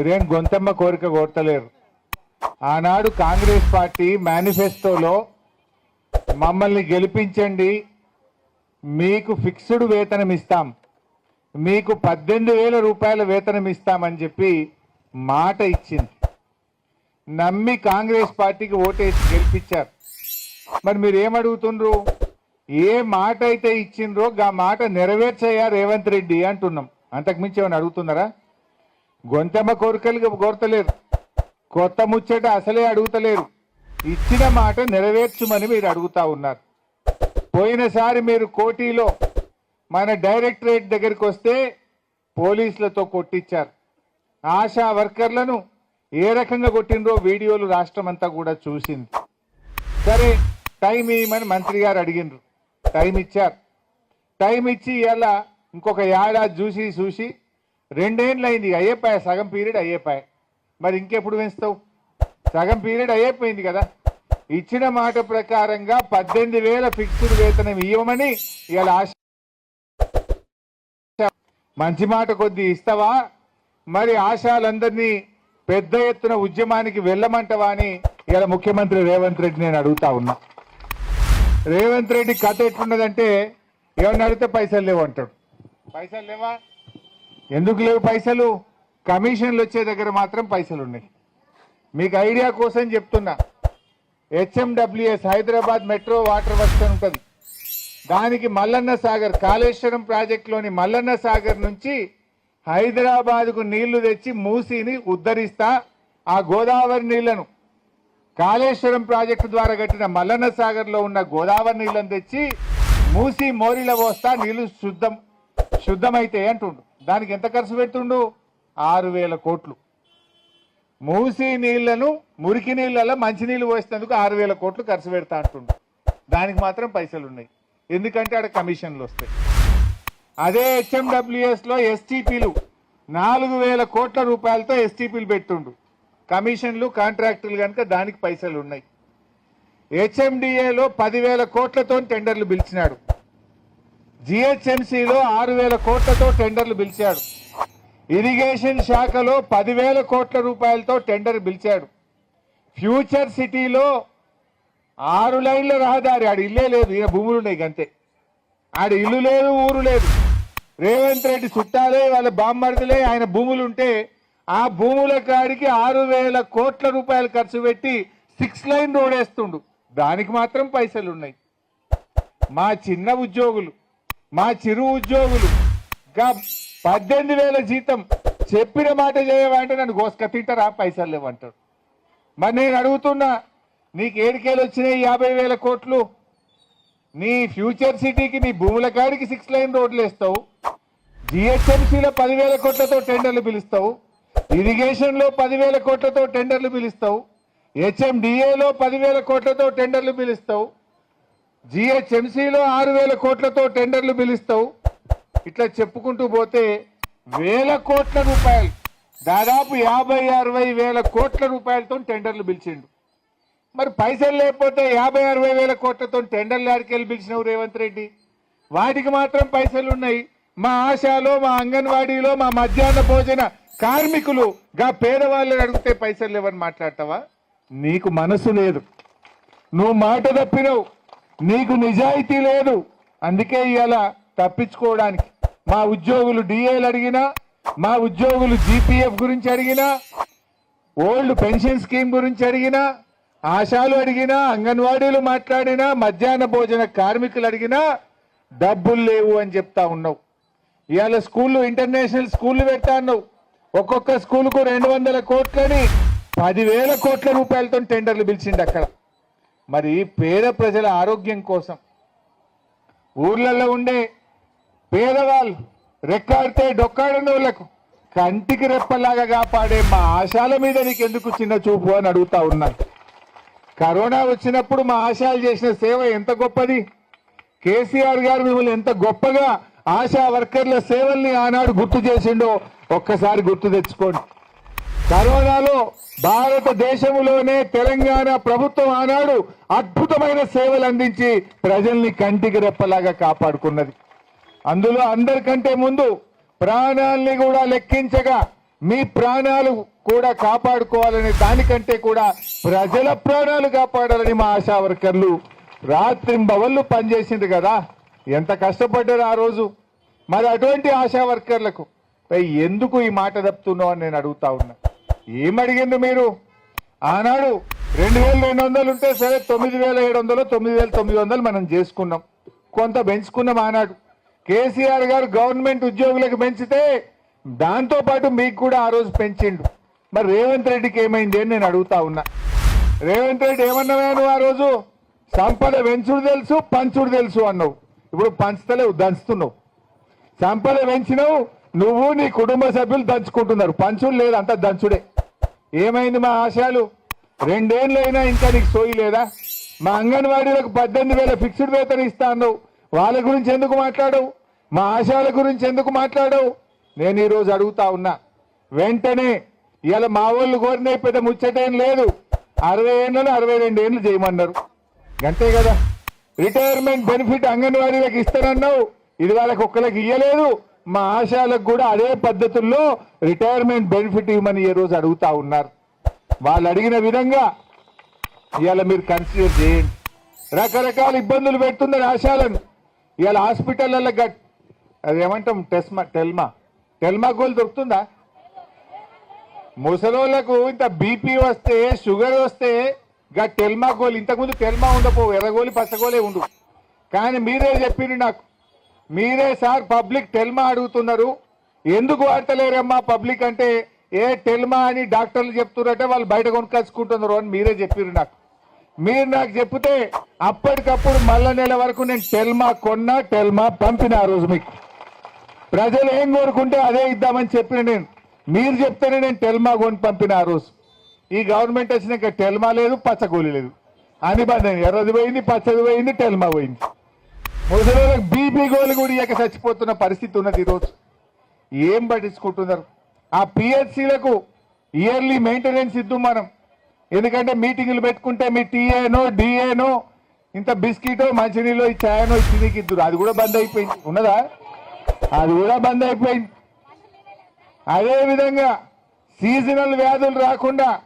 మీరేం గొంతమ్మ కోరిక కోరతలేరు. ఆనాడు కాంగ్రెస్ పార్టీ మేనిఫెస్టోలో మమ్మల్ని గెలిపించండి మీకు ఫిక్స్డ్ వేతనం ఇస్తాం మీకు పద్దెనిమిది వేల రూపాయల వేతనం ఇస్తామని చెప్పి మాట ఇచ్చింది. నమ్మి కాంగ్రెస్ పార్టీకి ఓటేసి గెలిపించారు. మరి మీరు ఏమడుగుతుండ్రు ఏ మాట అయితే ఇచ్చిండ్రో ఆ మాట నెరవేర్చయ్యా రేవంత్ రెడ్డి అంటున్నాం. అంతకుమించి ఏమైనా అడుగుతున్నారా? గొంతెమ్మ కోరికలు కోరతలేరు కొత్త ముచ్చట అసలే అడుగుతలేరు. ఇచ్చిన మాట నెరవేర్చమని మీరు అడుగుతా ఉన్నారు. పోయినసారి మీరు కోటిలో మన డైరెక్టరేట్ దగ్గరికి వస్తే పోలీసులతో కొట్టించారు. ఆశా వర్కర్లను ఏ రకంగా కొట్టిండ్రో వీడియోలు రాష్ట్రం అంతా కూడా చూసింది. సరే టైం ఇవ్వమని మంత్రి గారు అడిగిండ్రు. టైం ఇచ్చారు. టైం ఇచ్చి ఇలా ఇంకొక ఏడాది చూసి చూసి రెండేళ్ళు అయింది అయ్యేపాయ సగం పీరియడ్ అయ్యేపాయ మరి ఇంకెప్పుడు పెంచుతావు? సగం పీరియడ్ అయ్యేపోయింది కదా. ఇచ్చిన మాట ప్రకారంగా పద్దెనిమిది వేల ఫిక్స్డ్ వేతనం ఇవ్వమని ఇవాళ ఆశ మంచి మాట కొద్ది ఇస్తావా? మరి ఆశాలందరినీ పెద్ద ఎత్తున ఉద్యమానికి వెళ్ళమంటవా అని ఇలా ముఖ్యమంత్రి రేవంత్ రెడ్డి నేను అడుగుతా ఉన్నా. రేవంత్ రెడ్డి కథ ఎట్లున్నదంటే ఏమన్నా అడిగితే పైసలు లేవు అంటాడు. పైసలు లేవా? ఎందుకు లేవు పైసలు? కమిషన్లు వచ్చే దగ్గర మాత్రం పైసలు ఉన్నాయి మీకు ఐడియా కోసం చెప్తున్నా. HMWS Hyderabad metro water works అని ఉంటుంది. దానికి మల్లన్న సాగర్ కాళేశ్వరం ప్రాజెక్టులోని మల్లన్న సాగర్ నుంచి హైదరాబాద్కు నీళ్ళు తెచ్చి మూసిని ఉద్ధరిస్తా ఆ గోదావరి నీళ్ళను. కాళేశ్వరం ప్రాజెక్టు ద్వారా కట్టిన మల్లన్న సాగర్లో ఉన్న గోదావరి నీళ్ళను తెచ్చి మూసి మోరిల పోస్తా నీళ్ళు శుద్ధం శుద్ధమైతే అంటుండు. దానికి ఎంత ఖర్చు పెడుతుండు ఆరు వేల కోట్లు. మూసి నీళ్ళను మురికి నీళ్ళలో మంచినీళ్ళు పోసినందుకు ఆరు వేల కోట్లు ఖర్చు పెడతా అంటుండు. దానికి మాత్రం పైసలు ఉన్నాయి ఎందుకంటే ఆడ కమిషన్లు వస్తాయి. అదే హెచ్ఎండబ్ల్యూఎస్లో ఎస్టీపీలు నాలుగు వేల కోట్ల రూపాయలతో ఎస్టీపీలు పెట్టుండు. కమిషన్లు కాంట్రాక్టులు కనుక దానికి పైసలు ఉన్నాయి హెచ్ఎండిఏలో పదివేల కోట్లతో టెండర్లు పిలిచినాడు. జిహెచ్ఎంసీలో ఆరు వేల కోట్లతో టెండర్లు పిలిచాడు. ఇరిగేషన్ శాఖలో పదివేల కోట్ల రూపాయలతో టెండర్ పిలిచాడు. ఫ్యూచర్ సిటీలో ఆరు లైన్ల రహదారి ఆడ ఇల్లే లేదు ఈయన భూములు ఉన్నాయి అంతే ఆడ ఇల్లు లేదు ఊరు లేదు. రేవంత్ రెడ్డి చుట్టాలే వాళ్ళ బామ్మర్దులే ఆయన భూములు ఉంటే ఆ భూముల కాడికి ఆరు వేల కోట్ల రూపాయలు ఖర్చు పెట్టి సిక్స్ లైన్ రోడ్ వేస్తుండు. దానికి మాత్రం పైసలు ఉన్నాయి మా చిన్న ఉద్యోగులు. మా చిరు ఉద్యోగులు గా పద్దెనిమిది వేల జీతం చెప్పిన మాట చేయమంటే నన్ను గోసుక తింటారా? పైసలు లేవంటాడు మరి నేను అడుగుతున్నా నీకు ఏడికేలు వచ్చినాయి యాభై వేల కోట్లు? నీ ఫ్యూచర్ సిటీకి నీ భూముల కాడికి సిక్స్ లైన్ రోడ్లు వేస్తావు. జిహెచ్ఎంసీలో పదివేల కోట్లతో టెండర్లు పిలుస్తావు. ఇరిగేషన్లో పదివేల కోట్లతో టెండర్లు పిలుస్తావు. హెచ్ఎండిఏలో పదివేల కోట్లతో టెండర్లు పిలుస్తావు. జిహెచ్ఎంసీలో ఆరు వేల కోట్లతో టెండర్లు పిలుస్తావు ఇట్లా చెప్పుకుంటూ పోతే వేల కోట్ల రూపాయలు దాదాపు యాభై అరవై వేల కోట్ల రూపాయలతో టెండర్లు పిలిచిండు మరి పైసలు లేకపోతే యాభై అరవై వేల కోట్లతో టెండర్లు ఆడికెళ్ళి పిలిచినావు రేవంత్ రెడ్డి? వాటికి మాత్రం పైసలు ఉన్నాయి. మా ఆశాలో మా అంగన్వాడీలో మా మధ్యాహ్న భోజన కార్మికులు గా పేదవాళ్ళు అడిగితే పైసలు లేవని మాట్లాడతావా? నీకు మనసు లేదు. నువ్వు మాట తప్పినవు. నీకు నిజాయితీ లేదు. అందుకే ఇవాళ తప్పించుకోవడానికి మా ఉద్యోగులు డిఏలు అడిగినా మా ఉద్యోగులు జీపీఎఫ్ గురించి అడిగినా ఓల్డ్ పెన్షన్ స్కీమ్ గురించి అడిగినా ఆశాలు అడిగినా అంగన్వాడీలు మాట్లాడినా మధ్యాహ్న భోజన కార్మికులు అడిగినా డబ్బులు లేవు అని చెప్తా ఉన్నావు. ఇవాళ స్కూళ్ళు ఇంటర్నేషనల్ స్కూళ్ళు పెడతా అన్నావు ఒక్కొక్క స్కూల్కు రెండు వందల కోట్లని పదివేల కోట్ల రూపాయలతో టెండర్లు పిలిచిండు అక్కడ. మరి పేద ప్రజల ఆరోగ్యం కోసం. ఊర్లలో ఉండే పేదవాళ్ళు రెక్కాడితే డొక్కాడని వాళ్ళకు కంటికి రెప్పలాగా కాపాడే మా ఆశాల మీద నీకు ఎందుకు చిన్న చూపు అని అడుగుతా ఉన్నాను కరోనా వచ్చినప్పుడు మా ఆశాలు చేసిన సేవ ఎంత గొప్పది? కేసీఆర్ గారు మిమ్మల్ని ఎంత గొప్పగా ఆశా వర్కర్ల సేవల్ని ఆనాడు గుర్తు చేసిండో ఒక్కసారి గుర్తు తెచ్చుకోండి. కరోనాలో భారతదేశంలోనే తెలంగాణ ప్రభుత్వం ఆనాడు అద్భుతమైన సేవలు అందించి ప్రజల్ని కంటికి రెప్పలాగా కాపాడుకున్నది. అందులో అందరికంటే ముందు ప్రాణాల్ని కూడా లెక్కించగా మీ ప్రాణాలు కూడా కాపాడుకోవాలనే దానికంటే కూడా ప్రజల ప్రాణాలు కాపాడాలని మా ఆశా వర్కర్లు రాత్రింబవళ్ళు పనిచేసింది కదా. ఎంత కష్టపడ్డారు ఆ రోజు? మరి అటువంటి ఆశా వర్కర్లకు ఎందుకు ఈ మాట తప్పుతున్నావు? అని నేను అడుగుతా ఉన్నా. ఏమడిగిండు మీరు? ఆనాడు రెండు వేల రెండు వందలు ఉంటే సరే తొమ్మిది వేల ఏడు వందలు తొమ్మిది వేల తొమ్మిది వందలు మనం చేసుకున్నాం. కొంత పెంచుకున్నాం ఆనాడు. కేసీఆర్ గారు గవర్నమెంట్ ఉద్యోగులకు పెంచితే దాంతో పాటు మీకు కూడా ఆ రోజు పెంచిండు. మరి రేవంత్ రెడ్డికి ఏమైంది అని నేను అడుగుతా ఉన్నా. రేవంత్ రెడ్డి ఏమన్నావు ఆ రోజు? సంపద పెంచుడు తెలుసు పంచుడు తెలుసు అన్నావు. ఇప్పుడు పంచుతలేవు దంచుతున్నావు. సంపద పెంచినావు నువ్వు నీ కుటుంబ సభ్యులు దంచుకుంటున్నారు. పంచుడు లేదు అంతా దంచుడే. ఏమైంది మా ఆశయాలు రెండేళ్ళు అయినా ఇంకా నీకు సోయి లేదా? మా అంగన్వాడీలకు పద్దెనిమిది వేల ఫిక్స్డ్ వేతన ఇస్తా అన్నావు వాళ్ళ గురించి ఎందుకు మాట్లాడవు? మా ఆశయాల గురించి ఎందుకు మాట్లాడవు? నేను ఈరోజు అడుగుతా ఉన్నా. వెంటనే ఇవాళ మా వాళ్ళు కోరిన పెద్ద ముచ్చటేం లేదు. అరవై ఏళ్ళలో అరవై రెండు ఏళ్ళు చేయమన్నారు. అంతే కదా? రిటైర్మెంట్ బెనిఫిట్ అంగన్వాడీలకు ఇస్తానన్నావు. ఇది వాళ్ళకి ఒక్కరికి ఇయ్యలేదు. మా ఆశాలకు కూడా అదే పద్ధతుల్లో రిటైర్మెంట్ బెనిఫిట్ ఇవ్వమని ఈ రోజు అడుగుతా ఉన్నారు. వాళ్ళు అడిగిన విధంగా ఇవాళ మీరు కన్సిడర్ చేయండి. రకరకాల ఇబ్బందులు పెడుతుందని ఆశాలను. ఇవాళ హాస్పిటల్లో గట్ అది ఏమంటాం టెస్మా టెల్మా టెల్మా గోల్ దొరుకుతుందా? ముసలోళ్ళకు ఇంత బీపీ వస్తే షుగర్ వస్తే గా టెల్మా గోల్ ఇంతకుముందు టెల్మా ఉండపో ఎర్రగోలి పచ్చగోలే ఉండు. కానీ మీరే చెప్పిండ్రు నాకు. మీరే సార్ పబ్లిక్ టెల్మా అడుగుతున్నారు. ఎందుకు వాడతలేరమ్మా పబ్లిక్ అంటే? ఏ టెల్మా అని డాక్టర్లు చెప్తున్నారంటే వాళ్ళు బయట కొనుక్కొచ్చుకుంటున్నారు అని మీరే చెప్పిర్రు నాకు. మీరు నాకు చెప్తే అప్పటికప్పుడు మళ్ళా నెల వరకు నేను టెల్మా కొన్నా టెల్మా పంపిన ఆ రోజు మీకు. ప్రజలు ఏం కోరుకుంటే అదే ఇద్దామని చెప్పిన నేను. మీరు చెప్తేనే నేను టెల్మా కొని పంపిన ఆ రోజు. ఈ గవర్నమెంట్ వచ్చినాక టెల్మా లేదు పచ్చగోలి లేదు. అని బాధ ఎర్రది పోయింది పచ్చది పోయింది టెల్మా పోయింది. ముసలిళ్ళకి బీపీ గోలు కూడా ఇక చచ్చిపోతున్న పరిస్థితి ఉన్నది ఈరోజు. ఏం పట్టించుకుంటున్నారు? ఆ పిహెచ్సిలకు ఇయర్లీ మెయింటెనెన్స్ ఇద్దాం మనం. ఎందుకంటే మీటింగులు పెట్టుకుంటే మీ టీఏనో డిఏనో ఇంత బిస్కెటో మంచినీళ్ళు ఈ ఛాయనో ఇచ్చి ఇద్దరు. అది కూడా బంద్ అయిపోయింది. ఉన్నదా? అది కూడా బంద్ అయిపోయింది. అదే విధంగా సీజనల్ వ్యాధులు రాకుండా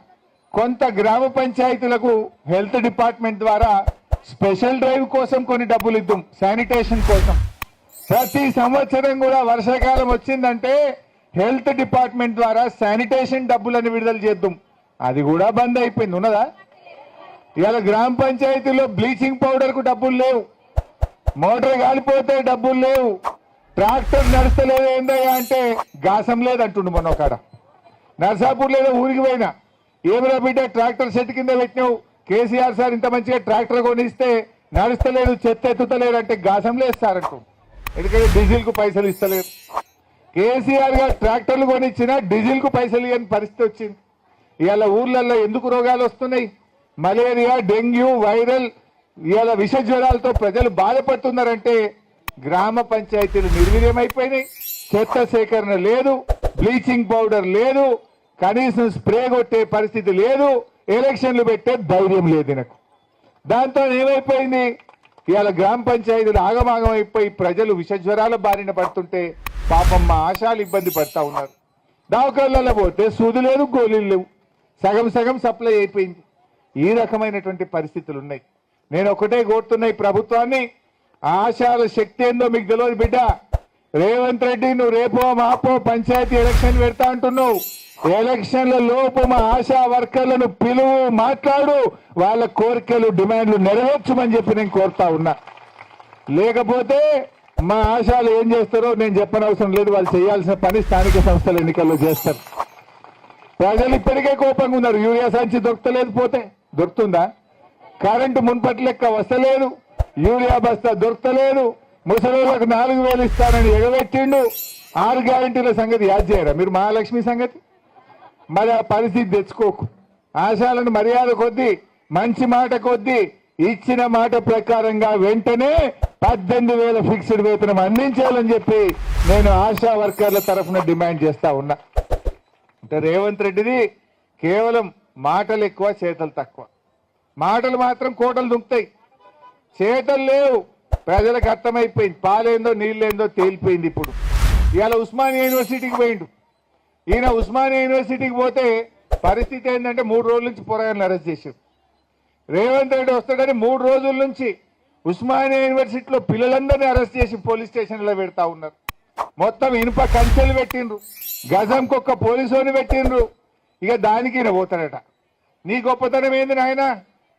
కొంత గ్రామ పంచాయతీలకు హెల్త్ డిపార్ట్మెంట్ ద్వారా స్పెషల్ డ్రైవ్ కోసం కొన్ని డబ్బులు ఇద్దాం. శానిటేషన్ కోసం. ప్రతి సంవత్సరం కూడా వర్షాకాలం వచ్చిందంటే హెల్త్ డిపార్ట్మెంట్ ద్వారా శానిటేషన్ డబ్బులను విడుదల చేద్దాం. అది కూడా బంద్ అయిపోయింది. ఉన్నదా? ఇవాళ గ్రామ పంచాయతీలో బ్లీచింగ్ పౌడర్కు డబ్బులు లేవు. మోటార్ కాలిపోతే డబ్బులు లేవు. ట్రాక్టర్ నడుస్తలేదు ఏందయ్యా అంటే గాసం లేదంటుండు మొన్న ఒకడ నర్సాపూర్ లేదా ఊరికి పోయినా. ఏమిరా బిడ్డ ట్రాక్టర్ సెట్ కింద పెట్టినావు? కేసీఆర్ సార్ ఇంత మంచిగా ట్రాక్టర్ కొనిస్తే నడుస్తలేదు చెత్త ఎత్తుతలేదు అంటే గాసం లేదు సార్ అంటూ. ఎందుకంటే డీజిల్కు పైసలు ఇస్తలేదు. కేసీఆర్ గారు ట్రాక్టర్లు కొనిచ్చినా డీజిల్కు పైసలు ఇవ్వని పరిస్థితి వచ్చింది. ఇవాళ ఊర్లలో ఎందుకు రోగాలు వస్తున్నాయి? మలేరియా డెంగ్యూ వైరల్ ఇవాళ విష జ్వరాలతో ప్రజలు బాధపడుతున్నారంటే గ్రామ పంచాయతీలు నిర్వీర్యమైపోయినాయి. చెత్త సేకరణ లేదు బ్లీచింగ్ పౌడర్ లేదు కనీసం స్ప్రే కొట్టే పరిస్థితి లేదు. ఎలక్షన్లు పెట్టే ధైర్యం లేదు నాకు దాంతో ఏమైపోయింది? ఇవాళ గ్రామ పంచాయతీలు ఆగమాగం అయిపోయి ప్రజలు విష జ్వరాల బారిన పడుతుంటే పాపం మా ఆశాలు ఇబ్బంది పడతా ఉన్నారు. దవాఖానాలలో పోతే సూది లేదు గోళీలు లేవు. సగం సగం సప్లై అయిపోయింది. ఈ రకమైనటువంటి పరిస్థితులు ఉన్నాయి. నేను ఒకటే కోరుతున్నా ఈ ప్రభుత్వాన్ని ఆశాల శక్తి ఏందో మీకు తెలియదు బిడ్డ. రేవంత్ రెడ్డి నువ్వు రేపో మాపో పంచాయతీ ఎలక్షన్ పెడతా అంటున్నావు. ఎలక్షన్ల లోపు మా ఆశా వర్కర్లను పిలువు మాట్లాడు. వాళ్ళ కోరికలు డిమాండ్లు నెరవేర్చమని చెప్పి నేను కోరుతా ఉన్నా. లేకపోతే మా ఆశాలు ఏం చేస్తారో నేను చెప్పనవసరం లేదు. వాళ్ళు చేయాల్సిన పని స్థానిక సంస్థల ఎన్నికల్లో చేస్తారు. ప్రజలు ఇప్పటికే కోపంగా ఉన్నారు. యూరియా సంచి దొరకలేదు పోతే. దొరుకుతుందా? కరెంటు మున్పటి లెక్క వస్తలేదు. యూరియా బస్తా దొరకలేదు ముసలిళ్ళకు నాలుగు వేలు ఇస్తానని ఎగబెట్టిండు. ఆరు గ్యారంటీల సంగతి యాద్ చేయరా? మీరు మహాలక్ష్మి సంగతి? మరి ఆ పరిస్థితి తెచ్చుకోకు. ఆశాలను మర్యాద కొద్దీ మంచి మాట కొద్దీ ఇచ్చిన మాట ప్రకారంగా వెంటనే పద్దెనిమిది వేల ఫిక్స్డ్ వేతనం అందించాలని చెప్పి నేను ఆశా వర్కర్ల తరఫున డిమాండ్ చేస్తా ఉన్నా. అంటే రేవంత్ రెడ్డిది కేవలం మాటలు ఎక్కువ చేతలు తక్కువ. మాటలు మాత్రం కోటలు దుంకుతాయి. చేతలు లేవు. ప్రజలకు అర్థమైపోయింది. పాలేందో నీళ్ళేందో తేలిపోయింది ఇప్పుడు. ఇవాళ ఉస్మానియా యూనివర్సిటీకి పోయిండు. ఈయన ఉస్మానియా యూనివర్సిటీకి పోతే పరిస్థితి ఏంటంటే మూడు రోజుల నుంచి పోరాయని అరెస్ట్ చేశారు. రేవంత్ రెడ్డి వస్తాడని మూడు రోజుల నుంచి ఉస్మానియా యూనివర్సిటీలో పిల్లలందరినీ అరెస్ట్ చేసి పోలీస్ స్టేషన్లో పెడతా ఉన్నారు. మొత్తం ఇనుప కంచెలు పెట్టిండ్రు. గజంకి ఒక్క పోలీసుని పెట్టిండ్రు. ఇక దానికి ఈయన పోతాడట. నీ గొప్పతనం ఏంది నాయన?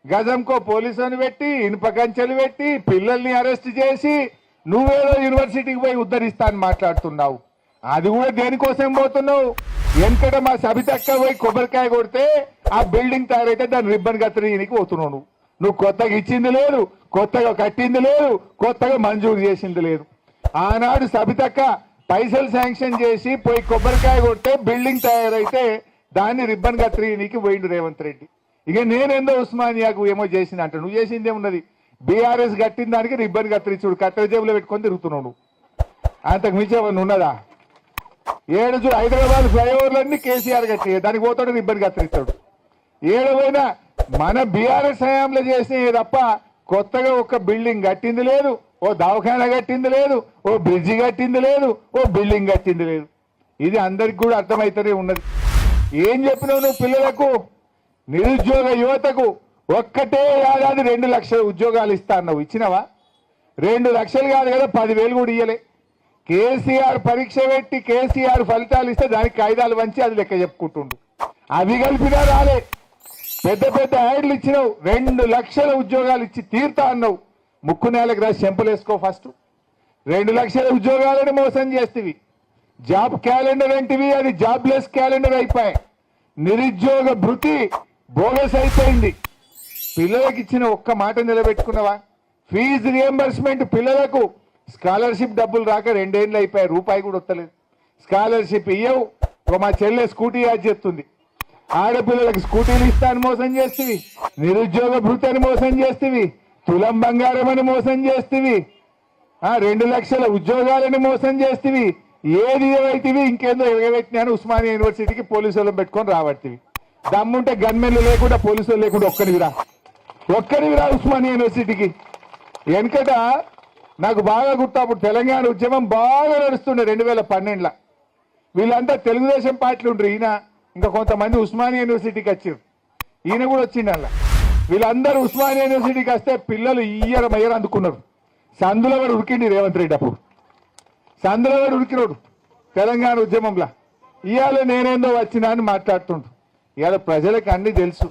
గజంకో పోలీసుని పెట్టి ఇనుప కంచెలు పెట్టి పిల్లల్ని అరెస్ట్ చేసి నువ్వేదో యూనివర్సిటీకి పోయి ఉద్ధరిస్తా అని మాట్లాడుతున్నావు. అది కూడా దేనికోసం పోతున్నావు? వెనకట మా సబితక్క పోయి కొబ్బరికాయ కొడితే ఆ బిల్డింగ్ తయారైతే దాని రిబ్బన్ కత్తిరీనికి పోతున్నావు నువ్వు. నువ్వు కొత్తగా ఇచ్చింది లేదు కొత్తగా కట్టింది లేదు కొత్తగా మంజూరు చేసింది లేదు. ఆనాడు సబితక్క పైసలు శాంక్షన్ చేసి పోయి కొబ్బరికాయ కొడితే బిల్డింగ్ తయారైతే దాన్ని రిబ్బన్ కత్తిరీనికి పోయిండు రేవంత్ రెడ్డి. ఇక నేనేందో ఉస్మానియాకు ఏమో చేసింది అంట. నువ్వు చేసింది ఏమున్నది? బీఆర్ఎస్ కట్టిన దానికి రిబ్బన్ కత్తిరించుడు కట్టెల జేబులో పెట్టుకొని తిరుగుతున్నావు నువ్వు. అంతకు మించి ఏమన్నా ఉన్నదా? ఏడు చూడు హైదరాబాద్ ఫ్లైఓవర్లన్నీ కేసీఆర్ కట్టి దానికి పోతాడు రిబ్బన్ కత్తిరిస్తాడు. ఏడు పోయినా మన బీఆర్ఎస్ హయాంలో చేసినవి తప్ప కొత్తగా ఒక బిల్డింగ్ కట్టింది లేదు ఓ దవాఖాన కట్టింది లేదు ఓ బ్రిడ్జి కట్టింది లేదు ఓ బిల్డింగ్ కట్టింది లేదు. ఇది అందరికి కూడా అర్థమైతేనే ఉన్నది. ఏం చెప్పినావు నువ్వు పిల్లలకు? నిరుద్యోగ యువతకు ఒక్కటే ఏడాది రెండు లక్షల ఉద్యోగాలు ఇస్తా అన్నావు. ఇచ్చినవా? రెండు లక్షలు కాదు కదా పదివేలు కూడా ఇయ్యలే. కేసీఆర్ పరీక్ష పెట్టి కేసీఆర్ ఫలితాలు ఇస్తే దానికి కాయిదాలు వంచి అది లెక్క చెప్పుకుంటుండు. అవి కలిపినా రాలే. పెద్ద పెద్ద యాడ్లు ఇచ్చినావు. రెండు లక్షల ఉద్యోగాలు ఇచ్చి తీరుతా అన్నావు. ముక్కు నేలకు రాసి చెంపలేసుకో ఫస్ట్. రెండు లక్షల ఉద్యోగాలను మోసం చేస్తేవి. జాబ్ క్యాలెండర్ ఏంటివి? అది జాబ్లెస్ క్యాలెండర్ అయిపోయాయి. నిరుద్యోగ భృతి బోగస్ అయిపోయింది. పిల్లలకి ఇచ్చిన ఒక్క మాట నిలబెట్టుకున్నావా? ఫీజు రియంబర్స్మెంట్ పిల్లలకు స్కాలర్షిప్ డబ్బులు రాక రెండేళ్ళు అయిపోయాయి రూపాయి కూడా వస్తలేదు. స్కాలర్షిప్ ఇయ్యవు ఓ మా చెల్లె స్కూటీ యాడ్ చేస్తుంది. ఆడపిల్లలకు స్కూటీలు ఇస్తాను మోసం చేస్తేవి నిరుద్యోగ భృతి మోసం చేస్తేవి తులం బంగారం అని మోసం చేస్తేవి రెండు లక్షల ఉద్యోగాలని మోసం చేస్తేవి ఏది ఏవైతివి ఇంకేందో ఎగబెట్టినాను ఉస్మానియా యూనివర్సిటీకి పోలీసు వాళ్ళని పెట్టుకొని రాబట్టివి. దమ్ముంటే గన్మెన్లు లేకుండా పోలీసులు లేకుండా ఒక్కడివి రా. ఒక్కడివి రా ఉస్మానియా యూనివర్సిటీకి. వెనకట నాకు బాగా గుర్తు అప్పుడు తెలంగాణ ఉద్యమం బాగా నడుస్తుండే రెండు వేల పన్నెండులో. వీళ్ళంతా తెలుగుదేశం పార్టీలు ఉండరు ఈయన. ఇంకా కొంతమంది ఉస్మానియా యూనివర్సిటీకి వచ్చారు. ఈయన కూడా వచ్చిండు అలా. వీళ్ళందరూ ఉస్మానియా యూనివర్సిటీకి వస్తే పిల్లలు ఇయ్యర మయ్యర అందుకున్నారు. సందులో వాడు ఉరికిండి రేవంత్ రెడ్డి అప్పుడు. సందులో వాడు ఉరికినోడు తెలంగాణ ఉద్యమంలో. ఇవాళ నేనేందో వచ్చినా అని మాట్లాడుతుండు. ఇవాళ ప్రజలకు అన్ని తెలుసు.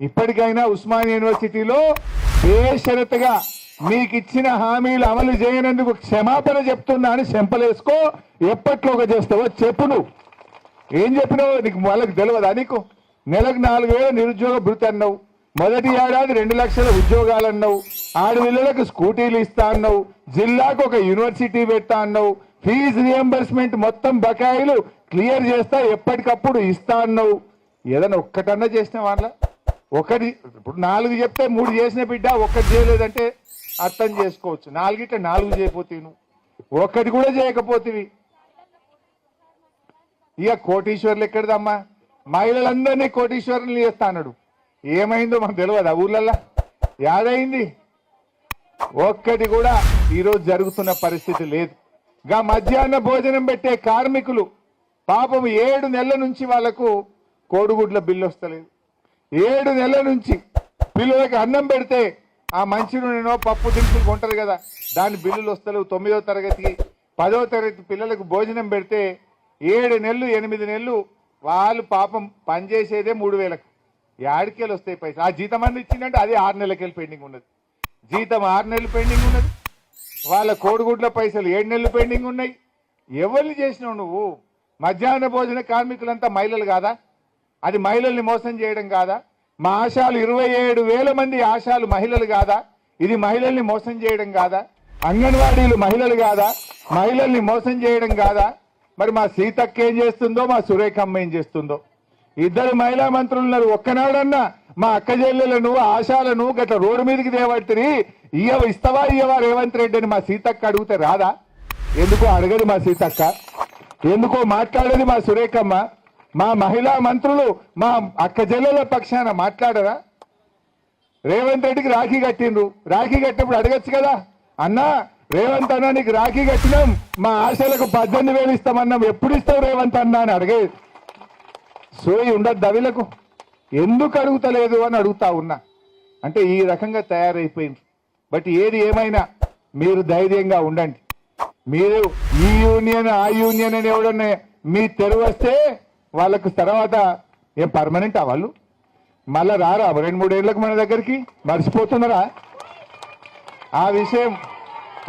ఇప్పటికైనా ఉస్మానియా యూనివర్సిటీలో బేషరతగా మీకు ఇచ్చిన హామీలు అమలు చేయనందుకు క్షమాపణ చెప్తున్నా అని చెంపలేసుకో. ఎప్పట్లోగా చేస్తావో చెప్పు నువ్వు. ఏం చెప్పినావు నీకు వాళ్ళకి తెలియదా నీకు? నెలకు నాలుగు వేల నిరుద్యోగ భృతి అన్నావు. మొదటి ఏడాది రెండు లక్షల ఉద్యోగాలు అన్నావు. ఆడపిల్లలకు స్కూటీలు ఇస్తా అన్నావు. జిల్లాకు ఒక యూనివర్సిటీ పెడతా అన్నావు. ఫీజు రియంబర్స్మెంట్ మొత్తం బకాయిలు క్లియర్ చేస్తా ఎప్పటికప్పుడు ఇస్తా అన్నావు. ఏదైనా ఒక్కటన్నా చేసిన వాళ్ళ ఒకటి ఇప్పుడు నాలుగు చెప్తే మూడు చేసిన బిడ్డ ఒక్కటి చేయలేదంటే అర్థం చేసుకోవచ్చు. నాలుగిట నాలుగు చేయపోతే నువ్వు. ఒక్కటి కూడా చేయకపోతేవి ఇక కోటీశ్వర్లు ఎక్కడిదమ్మా? మహిళలందరినీ కోటీశ్వరులు చేస్తాడు ఏమైందో మనకు తెలియదు ఆ ఊర్లల్లా? యాదైంది. ఒక్కటి కూడా ఈరోజు జరుగుతున్న పరిస్థితి లేదు. గా మధ్యాహ్న భోజనం పెట్టే కార్మికులు పాపం ఏడు నెలల నుంచి వాళ్ళకు కోడిగుడ్ల బిల్లు వస్తలేదు. ఏడు నెలల నుంచి పిల్లలకి అన్నం పెడితే ఆ మంచి నూనెనో పప్పు దినుసులు కొంటారు కదా దాని బిల్లులు వస్తలేవు. తొమ్మిదో తరగతికి పదో తరగతి పిల్లలకు భోజనం పెడితే ఏడు నెలలు ఎనిమిది నెలలు వాళ్ళు పాపం పనిచేసేదే మూడు వేలకు. యాడికేలు వస్తాయి పైసలు. ఆ జీతం అన్ని ఇచ్చిందంటే అది ఆరు నెలలకెళ్ళి పెండింగ్ ఉన్నది. జీతం ఆరు నెలలు పెండింగ్ ఉన్నది. వాళ్ళ కోడిగుడ్ల పైసలు ఏడు నెలలు పెండింగ్ ఉన్నాయి. ఎవరిని చేసినావు నువ్వు? మధ్యాహ్న భోజన కార్మికులంతా మహిళలు కాదా? అది మహిళల్ని మోసం చేయడం కాదా? మా ఆశాలు ఇరవై ఏడు వేల మంది ఆశాలు మహిళలు కాదా? ఇది మహిళల్ని మోసం చేయడం కాదా? అంగన్వాడీలు మహిళలు కాదా? మహిళల్ని మోసం చేయడం కాదా? మరి మా సీతక్క ఏం చేస్తుందో మా సురేఖమ్మ ఏం చేస్తుందో? ఇద్దరు మహిళా మంత్రులు ఉన్నారు ఒక్కనాడన్నా. మా అక్క చెల్లెలను ఆశాలను గట్ల రోడ్డు మీదకి దేవట్టిని ఇయ్యవ ఇస్తావా ఇయ్యవా రేవంత్ రెడ్డి అని మా సీతక్క అడిగితే రాదా? ఎందుకో అడగదు మా సీతక్క. ఎందుకో మాట్లాడేది మా సురేఖమ్మ. మా మహిళా మంత్రులు మా అక్క జిల్లాల పక్షాన మాట్లాడరా? రేవంత్ రెడ్డికి రాఖీ కట్టిండ్రు. రాఖీ కట్టినప్పుడు అడగచ్చు కదా? అన్నా రేవంత్ అన్న నీకు రాఖీ కట్టినాం. మా ఆశలకు పద్దెనిమిది వేలు ఇస్తామన్నాం. ఎప్పుడు ఇస్తావు రేవంత్ అన్న అని అడిగే సోయి ఉండదు దవిలకు ఎందుకు అడుగుతలేదు అని అడుగుతా ఉన్నా. అంటే ఈ రకంగా తయారైపోయింది బట్ ఏది ఏమైనా మీరు ధైర్యంగా ఉండండి. మీరు ఈ యూనియన్ ఆ యూనియన్ అని ఎవడన్నా మీ తెరువస్తే వాళ్ళకు తర్వాత ఏం పర్మనెంట్ వాళ్ళు? మళ్ళా రారా? రెండు మూడేళ్ళకు మన దగ్గరికి? మర్చిపోతున్నారా? ఆ విషయం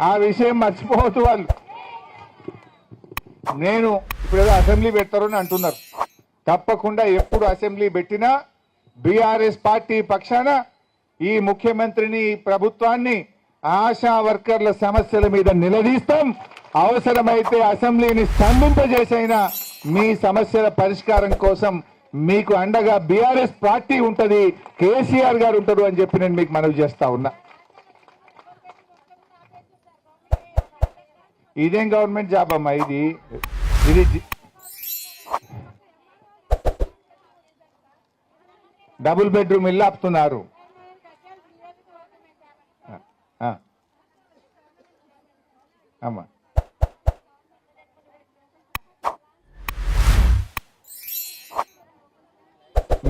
ఆ విషయం మర్చిపోవద్దు వాళ్ళు. నేను ఇప్పుడు ఏదో అసెంబ్లీ పెడతారని అంటున్నారు. తప్పకుండా ఎప్పుడు అసెంబ్లీ పెట్టినా బీఆర్ఎస్ పార్టీ పక్షాన ఈ ముఖ్యమంత్రిని ప్రభుత్వాన్ని ఆశా వర్కర్ల సమస్యల మీద నిలదీస్తాం. అవసరమైతే అసెంబ్లీని స్తంభింపజేసైనా మీ సమస్యల పరిష్కారం కోసం మీకు అండగా బీఆర్ఎస్ పార్టీ ఉంటది కేసీఆర్ గారు ఉంటారు అని చెప్పి నేను మీకు మనవి చేస్తా ఉన్నా. ఇదేం గవర్నమెంట్ జాబ్ అమ్మా ఇది? ఇది డబుల్ బెడ్రూమ్ ఇల్లు ఆపుతున్నారు. అమ్మా.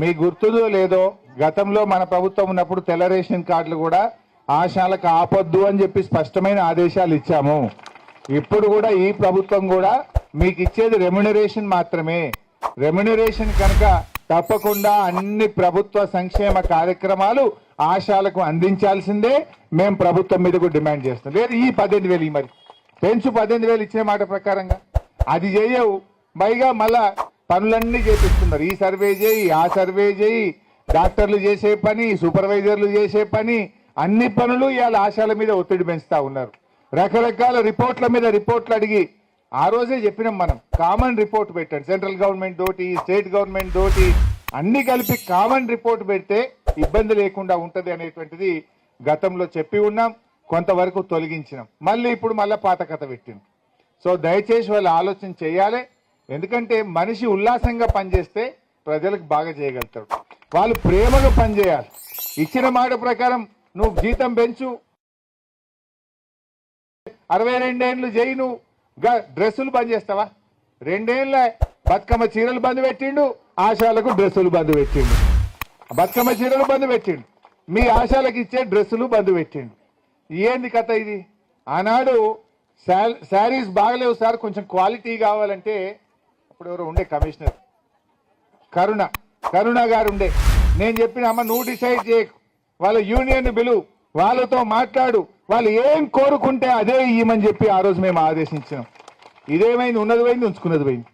మీ గుర్తుదో లేదో గతంలో మన ప్రభుత్వం ఉన్నప్పుడు తెల్ల రేషన్ కార్డులు కూడా ఆశాలకు ఆపొద్దు అని చెప్పి స్పష్టమైన ఆదేశాలు ఇచ్చాము. ఇప్పుడు కూడా ఈ ప్రభుత్వం కూడా మీకు ఇచ్చేది రెమ్యునరేషన్ మాత్రమే. రెమ్యునరేషన్ కనుక తప్పకుండా అన్ని ప్రభుత్వ సంక్షేమ కార్యక్రమాలు ఆశాలకు అందించాల్సిందే. మేము ప్రభుత్వం మీద కూడా డిమాండ్ చేస్తాం. లేదు ఈ పద్దెనిమిది వేలు ఈ మరి. పెంచు పద్దెనిమిది వేలు ఇచ్చిన మాట ప్రకారంగా. అది చేయవు పైగా మళ్ళా పనులన్నీ చేపిస్తున్నారు. ఈ సర్వే చేయి ఆ సర్వే చేయి. డాక్టర్లు చేసే పని సూపర్వైజర్లు చేసే పని అన్ని పనులు ఇవాళ ఆశాల మీద ఒత్తిడి పెంచుతా ఉన్నారు. రకరకాల రిపోర్ట్ల మీద రిపోర్ట్లు అడిగి ఆ రోజే చెప్పినాం మనం కామన్ రిపోర్ట్ పెట్టండి. సెంట్రల్ గవర్నమెంట్ తోటి స్టేట్ గవర్నమెంట్ తోటి అన్ని కలిపి కామన్ రిపోర్ట్ పెడితే ఇబ్బంది లేకుండా ఉంటది అనేటువంటిది గతంలో చెప్పి ఉన్నాం కొంతవరకు తొలగించినాం. మళ్ళీ ఇప్పుడు మళ్ళీ పాత కథ పెట్టింది సో దయచేసి వాళ్ళు ఆలోచన చేయాలి. ఎందుకంటే మనిషి ఉల్లాసంగా పనిచేస్తే ప్రజలకు బాగా చేయగలుగుతాడు. వాళ్ళు ప్రేమగా పనిచేయాలి. ఇచ్చిన మాట ప్రకారం నువ్వు జీతం పెంచు. అరవై రెండేళ్ళు చేయి నువ్వు డ్రెస్సులు బంద్ చేస్తావా? రెండేళ్ళ బతుకమ్మ చీరలు బంద్ పెట్టిండు ఆశాలకు డ్రెస్సులు బంద్ పెట్టిండు. బతుకమ్మ చీరలు బంద్ పెట్టిండు. మీ ఆశాలకు ఇచ్చే డ్రెస్సులు బంద్ పెట్టిండు. ఏంది కథ ఇది? ఆనాడు శారీస్ బాగలేవు సార్ కొంచెం క్వాలిటీ కావాలంటే ఎవరో ఉండే కమిషనర్. కరుణ కరుణ గారు ఉండే నేను చెప్పిన అమ్మ నువ్వు డిసైడ్ చేయకు వాళ్ళ యూనియన్ బిలు వాళ్ళతో మాట్లాడు. వాళ్ళు ఏం కోరుకుంటే అదే ఇయ్యమని చెప్పి ఆ రోజు మేము ఆదేశించినాం. ఇదేమైంది? ఉన్నది పోయింది ఉంచుకున్నది పోయింది.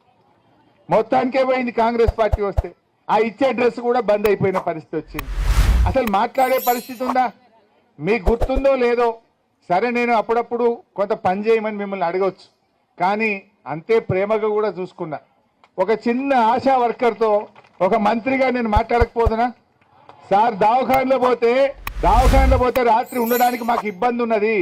మొత్తానికే పోయింది కాంగ్రెస్ పార్టీ వస్తే. ఆ ఇచ్చే డ్రెస్ కూడా బంద్ అయిపోయిన పరిస్థితి వచ్చింది. అసలు మాట్లాడే పరిస్థితి ఉందా? మీకు గుర్తుందో లేదో? సరే నేను అప్పుడప్పుడు కొంత పని చేయమని మిమ్మల్ని అడగవచ్చు కానీ అంతే ప్రేమగా కూడా చూసుకున్నా. ఒక చిన్న ఆశా వర్కర్తో ఒక మంత్రిగా నేను మాట్లాడకపోతున్నా సార్ దావఖాన్లో పోతే దావఖాన్లో పోతే రాత్రి ఉండడానికి మాకు ఇబ్బంది ఉన్నది.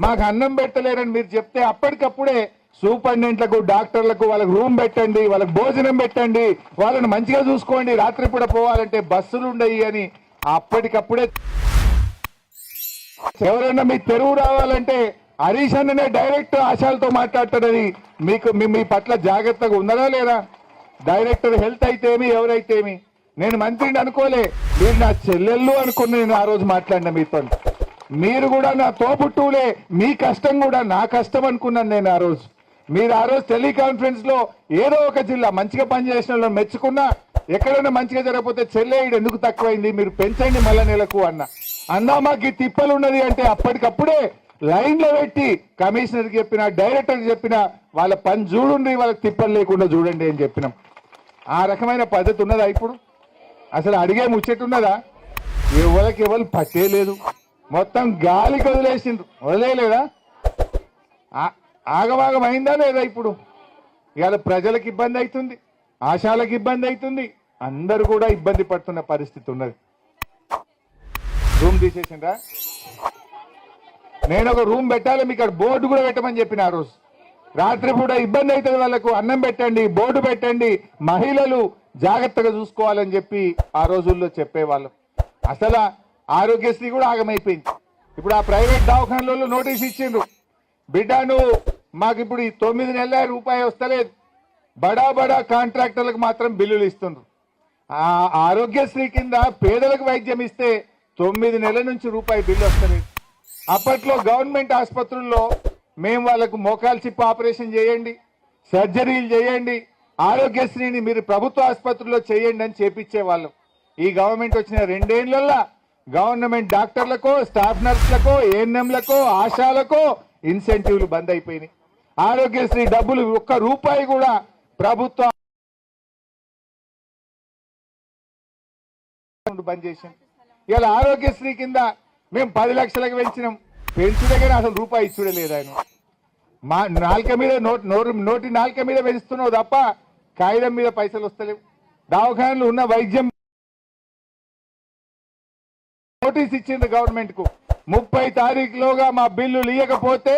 మాకు అన్నం పెట్టలేరని మీరు చెప్తే అప్పటికప్పుడే సూపరింటెండెంట్లకు డాక్టర్లకు వాళ్ళకి రూమ్ పెట్టండి వాళ్ళకి భోజనం పెట్టండి వాళ్ళని మంచిగా చూసుకోండి రాత్రి పూట పోవాలంటే బస్సులు ఉండయి అని అప్పటికప్పుడే ఎవరైనా మీ తెరువు రావాలంటే హరీష్ అన్ననే డైరెక్ట్ ఆశాలతో మాట్లాడతాడని మీకు మీ మీ పట్ల జాగ్రత్తగా ఉన్నదా లేదా? డైరెక్టర్ హెల్త్ అయితేమి ఎవరైతేమి? నేను మంత్రిని అనుకోలే. మీరు నా చెల్లెళ్ళు అనుకుని నేను ఆ రోజు మాట్లాడిన మీతో. మీరు కూడా నా తోబుట్టువులే. మీ కష్టం కూడా నా కష్టం అనుకున్నాను నేను ఆ రోజు. మీరు ఆ రోజు టెలికాన్ఫరెన్స్లో ఏదో ఒక జిల్లా మంచిగా పనిచేసిన వాళ్ళని మెచ్చుకున్నా ఎక్కడైనా మంచిగా జరగకపోతే చెల్లె ఎందుకు తక్కువైంది? మీరు పెంచండి మళ్ళా నెలకు అన్న. అన్నా మాకు ఈ తిప్పలు ఉన్నది అంటే అప్పటికప్పుడే లైన్లో పెట్టి కమిషనర్కి చెప్పిన డైరెక్టర్ చెప్పిన వాళ్ళ పని చూడండి వాళ్ళకి తిప్పలు లేకుండా చూడండి అని చెప్పినాం. ఆ రకమైన పద్ధతి ఉన్నదా ఇప్పుడు? అసలు అడిగే ముచ్చట్టున్నదా ఎవరికి ఎవరు పట్టే లేదు. మొత్తం గాలికి వదిలేసిండ్రు వదిలేయలేదా? ఆగమాగమైందా అయిందా లేదా ఇప్పుడు? ఇవాళ ప్రజలకు ఇబ్బంది అవుతుంది ఆశాలకు ఇబ్బంది అవుతుంది అందరూ కూడా ఇబ్బంది పడుతున్న పరిస్థితి ఉన్నది. రూమ్ తీసేసిండ్రా? నేను ఒక రూమ్ పెట్టాలి మీకు అక్కడ బోర్డు కూడా పెట్టమని చెప్పిన ఆ రోజు రాత్రిపూట ఇబ్బంది అవుతుంది వాళ్ళకు అన్నం పెట్టండి బోర్డు పెట్టండి మహిళలు జాగ్రత్తగా చూసుకోవాలని చెప్పి ఆ రోజుల్లో చెప్పేవాళ్ళు. అసలు ఆరోగ్యశ్రీ కూడా ఆగమైపోయింది. ఇప్పుడు ఆ ప్రైవేట్ దవాఖానలలో నోటీస్ ఇచ్చిండ్రు. బిడ్డను మాకు ఇప్పుడు ఈ తొమ్మిది నెలల రూపాయి వస్తలేదు. బడా బడా కాంట్రాక్టర్లకు మాత్రం బిల్లులు ఇస్తుండ్రు. ఆ ఆరోగ్యశ్రీ కింద పేదలకు వైద్యం ఇస్తే తొమ్మిది నెలల నుంచి రూపాయి బిల్లు వస్తుంది అప్పట్లో గవర్నమెంట్ ఆసుపత్రుల్లో మేము వాళ్ళకు మోకాలు చిప్పు ఆపరేషన్ చేయండి సర్జరీలు చేయండి ఆరోగ్యశ్రీని మీరు ప్రభుత్వ ఆసుపత్రుల్లో చేయండి అని చేపించే వాళ్ళం ఈ గవర్నమెంట్ వచ్చిన రెండేళ్ళలో గవర్నమెంట్ డాక్టర్లకో స్టాఫ్ నర్సులకో ఏఎన్ఎంలకో ఆశాలకో ఇన్సెంటివ్లు బంద్ అయిపోయినాయి. ఆరోగ్యశ్రీ డబ్బులు ఒక్క రూపాయి కూడా ప్రభుత్వ బంద్ చేసింది. ఇలా ఆరోగ్యశ్రీ కింద మేము పది లక్షలకు పెంచినాం. పెంచుడే అసలు రూపాయి ఇచ్చుడలేదు ఆయన. మా నాలుక మీద నోటి నోరు నోటి నాలుక మీద పెంచుతున్నావు తప్ప కాగితం మీద పైసలు వస్తలేవు. దవాఖానలు ఉన్న వైద్యం నోటీస్ ఇచ్చింది గవర్నమెంట్కు ముప్పై తారీఖులోగా మా బిల్లులు ఇవ్వకపోతే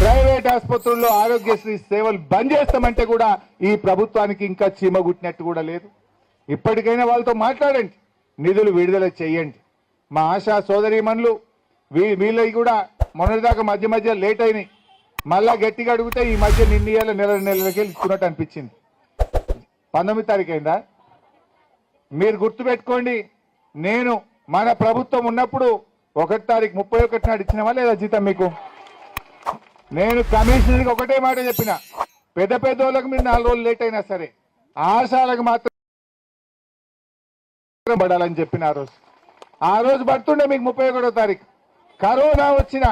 ప్రైవేట్ ఆసుపత్రుల్లో ఆరోగ్యశ్రీ సేవలు బంద్ చేస్తామంటే కూడా ఈ ప్రభుత్వానికి ఇంకా చీమగుట్టినట్టు కూడా లేదు. ఇప్పటికైనా వాళ్ళతో మాట్లాడండి. నిధులు విడుదల చేయండి. మా ఆశా సోదరిమణులు వీ వీళ్ళవి కూడా మొన్నటిదాకా మధ్య మధ్య లేట్ అయినాయి. మళ్ళా గట్టిగా అడిగితే ఈ మధ్య నిన్న నెల నెలలకి ఇస్తున్నట్టు అనిపించింది. పంతొమ్మిది తారీఖు అయిందా? మీరు గుర్తుపెట్టుకోండి నేను మన ప్రభుత్వం ఉన్నప్పుడు ఒకటి తారీఖు ముప్పై ఒకటి నాడు ఇచ్చినామా లేదా జీతం మీకు? నేను కమిషనర్కి ఒకటే మాట చెప్పిన పెద్ద పెద్ద వాళ్ళకి మీరు నాలుగు రోజులు లేట్ అయినా సరే ఆశాలకు మాత్రం పడాలని చెప్పిన ఆ రోజు. ఆ రోజు పడుతుండే మీకు ముప్పై ఒకటో తారీఖు. కరోనా వచ్చిన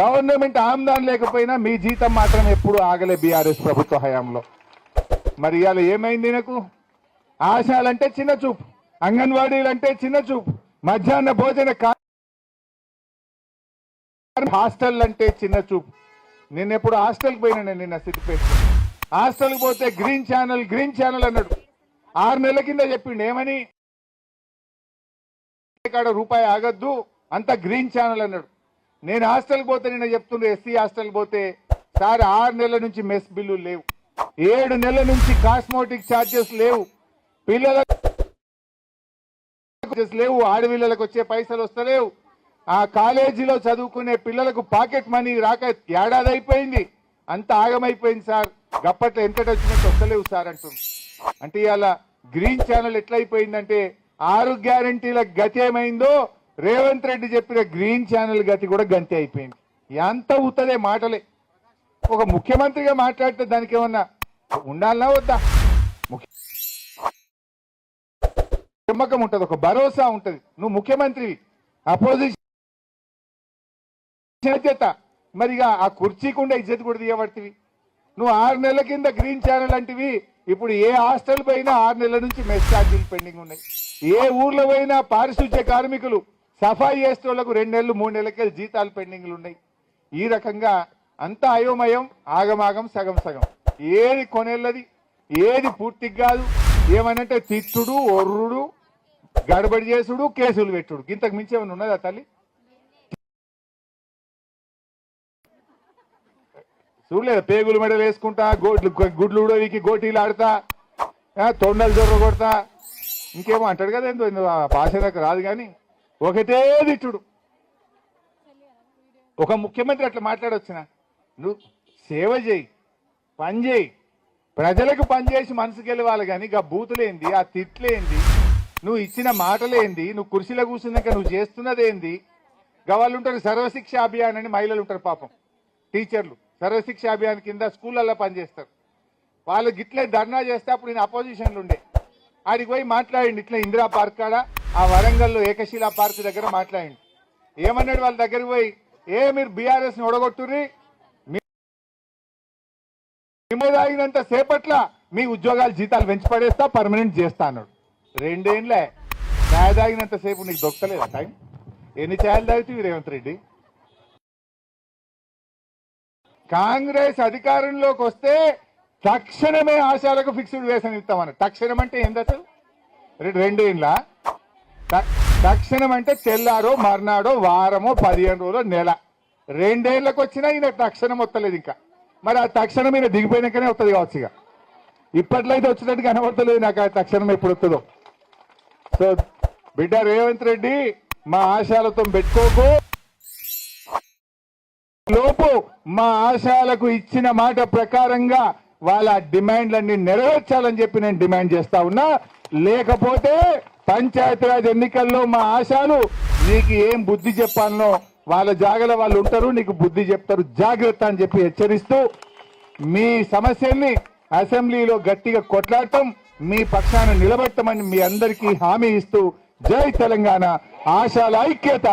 గవర్నమెంట్ ఆమ్దాన్ లేకపోయినా మీ జీతం మాత్రం ఎప్పుడు ఆగలే బీఆర్ఎస్ ప్రభుత్వ హయాంలో. మరి ఇవాళ ఏమైంది నాకు ఆశాలంటే చిన్న చూపు అంగన్వాడీలంటే చిన్న చూపు మధ్యాహ్న భోజన హాస్టల్ అంటే చిన్న చూపు. నేను ఎప్పుడు హాస్టల్కి పోయినా నేను నిన్న సిద్దిపేట హాస్టల్కి పోతే గ్రీన్ ఛానల్ గ్రీన్ ఛానల్ అన్నాడు. ఆరు నెలల కింద చెప్పిండు ఏమని? కాడ రూపాయి ఆగద్దు అంత గ్రీన్ ఛానల్ అన్నాడు. నేను హాస్టల్కి పోతే నిన్న చెప్తుండే ఎస్సీ హాస్టల్ పోతే సార్ ఆరు నెలల నుంచి మెస్ బిల్లు లేవు. ఏడు నెలల నుంచి కాస్మోటిక్ ఛార్జెస్ లేవు. పిల్లలకు లేవు ఆడపిల్లలకు వచ్చే పైసలు వస్తలేవు. ఆ కాలేజీలో చదువుకునే పిల్లలకు పాకెట్ మనీ రాక ఏడాది అయిపోయింది అంత ఆగమైపోయింది సార్. గప్పట్లో ఎంతటి వచ్చినట్టు వస్తలేవు సార్ అంటుంది అంటే ఇవాళ గ్రీన్ ఛానల్ ఎట్లయిపోయిందంటే ఆరు గ్యారంటీల గతి ఏమైందో రేవంత్ రెడ్డి చెప్పిన గ్రీన్ ఛానల్ గతి కూడా గంతి అయిపోయింది. ఎంత ఉత్తదే మాటలే. ఒక ముఖ్యమంత్రిగా మాట్లాడితే దానికి ఏమన్నా ఉండాలనా వద్దా? ముఖ్య నమ్మకం ఉంటుంది ఒక భరోసా ఉంటుంది. నువ్వు ముఖ్యమంత్రి అపోజిషన్ చేత. మరిగా ఆ కుర్చీకుండా ఇజ్జత్ కూడా తీయబడుతుంది. నువ్వు ఆరు నెలల కింద గ్రీన్ ఛానల్ అంటివి. ఇప్పుడు ఏ హాస్టల్ పైన ఆరు నెలల నుంచి మెస్ ఛార్జీలు పెండింగ్ ఉన్నాయి. ఏ ఊర్లో పోయినా పారిశుద్ధ్య కార్మికులు సఫాయి చేసే వాళ్ళకు రెండు నెలలు మూడు నెలలకి జీతాలు పెండింగ్లు ఉన్నాయి. ఈ రకంగా అంత అయోమయం ఆగమాగం సగం సగం. ఏది కొనేళ్ళది? ఏది పూర్తిగా కాదు. ఏమనంటే తిట్టుడు ఒర్రుడు గడబడి చేసుడు కేసులు పెట్టుడు. ఇంతకు మించి ఏమైనా ఉన్నదా తల్లి? చూడలేదు పేగులు మెడలు వేసుకుంటా గోడ్లు గుడ్లు ఉడవికి గోటీలు ఆడతా తొండలు దొర్ర కొడతా. ఇంకేమో అంటాడు కదా ఏందో ఏందో ఆ భాష రాదు కానీ ఒకటే తిట్టుడు ఒక ముఖ్యమంత్రి అట్లా మాట్లాడొచ్చిన? నువ్వు సేవ చేయి పని చేయి. ప్రజలకు పని చేసి మనసుకి వెళ్ళవాలి కానీ ఆ బూతులేంది ఆ తిట్లేంది నువ్వు ఇచ్చిన మాటలేంది నువ్వు కుర్చీలో కూర్చున్నాక నువ్వు చేస్తున్నదేంది? ఇక ఉంటారు సర్వశిక్ష అభియాన్ అని మహిళలు ఉంటారు పాపం టీచర్లు. సర్వశిక్ష అభియాన్ కింద స్కూళ్ళల్లో పనిచేస్తారు. వాళ్ళు గిట్లే ధర్నా చేస్తే అప్పుడు నేను అపోజిషన్లు ఉండే. ఆడికి పోయి మాట్లాడండి ఇట్లా ఇందిరా పార్క్ కాడ ఆ వరంగల్లో ఏకశిలా పార్క్ దగ్గర మాట్లాడండి. ఏమన్నాడు వాళ్ళ దగ్గరికి పోయి ఏ మీరు బీఆర్ఎస్ని ఒడగొట్టుర్రి మేము తాగినంత సేపట్ల మీ ఉద్యోగాలు జీతాలు పెంచి పడేస్తా పర్మనెంట్ చేస్తా అన్నాడు. రెండేండ్లే ఛాయ్ తాగినంత సేపు నీకు దొక్కలేదా టైం? ఎన్ని ఛాయలు తాగుతీవి రేవంత్ రెడ్డి? కాంగ్రెస్ అధికారంలోకి వస్తే తక్షణమే ఆశాలకు ఫిక్స్డ్ వేసని ఇస్తామన్న తక్షణం అంటే ఏంది అసలు? రె- రెండేండ్ల తక్షణం అంటే తెల్లారో మర్నాడో వారమో పదిహేను రోజులు నెల. రెండేళ్ళకు వచ్చినా ఈయన తక్షణం వస్తలేదు ఇంకా. మరి ఆ తక్షణం ఈయన దిగిపోయినాకనే వస్తుంది కావచ్చు ఇక. ఇప్పట్లో అయితే వచ్చినట్టు కనబడతలేదు నాకు ఆ తక్షణం ఎప్పుడు వస్తుందో. సో బిడ్డ రేవంత్ రెడ్డి మా ఆశాలతో పెట్టుకోకు. లోపు మా ఆశయాలకు ఇచ్చిన మాట ప్రకారంగా వాళ్ళ డిమాండ్లన్నీ నెరవేర్చాలని చెప్పి నేను డిమాండ్ చేస్తా ఉన్నా. లేకపోతే పంచాయతీరాజ్ ఎన్నికల్లో మా ఆశాలు నీకు ఏం బుద్ధి చెప్పాలనో వాళ్ళ జాగల వాళ్ళు ఉంటారు నీకు బుద్ధి చెప్తారు జాగ్రత్త అని చెప్పి హెచ్చరిస్తూ మీ సమస్యల్ని అసెంబ్లీలో గట్టిగా కొట్లాడటం మీ పక్షాన నిలబెట్టమని మీ అందరికీ హామీ ఇస్తూ జై తెలంగాణ ఆశాల ఐక్యత.